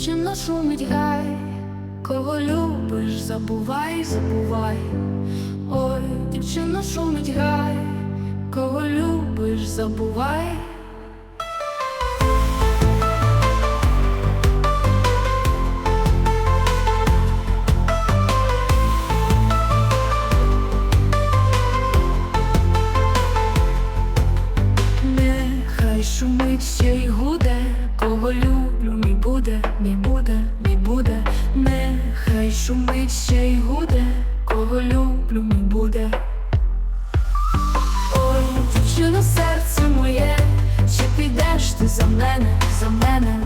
дівчина шумить гай, кого любиш, забувай, забувай. Ой, дівчина шумить гай, кого любиш, забувай. Нехай шумить ще й гуде, кого люблю, буде, мій буде, мій буде, нехай шумить ще й гуде, кого люблю, мій буде. Ой, дівчино, серце моє, чи підеш ти за мене, за мене?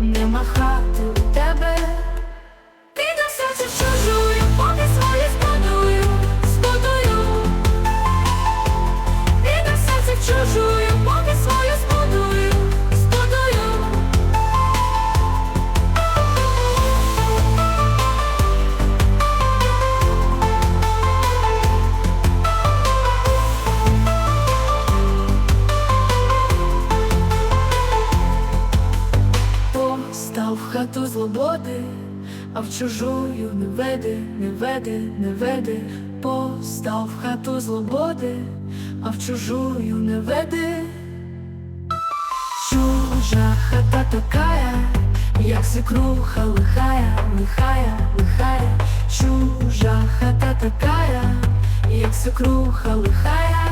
Не махати хату злободи, а в чужую не веди, не веди, не веди, постав хату злободи, а в чужую не веди. Чужа хата такая, як свекруха лихая, лихая, лихая, чужа хата такая, як свекруха лихая.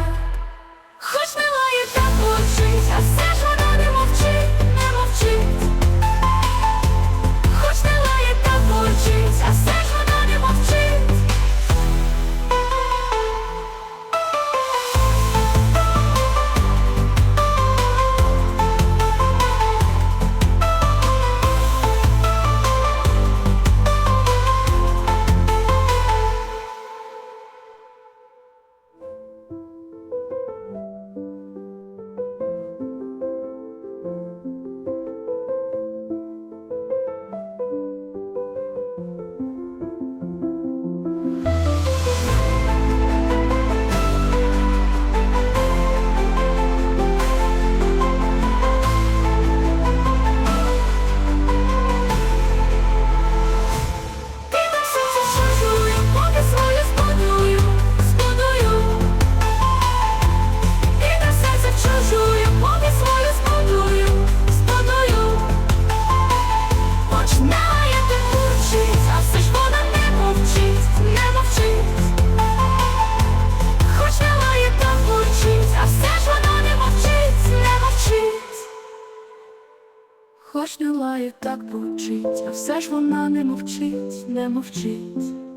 Не лає так бурчить, а все ж вона не мовчить, не мовчить.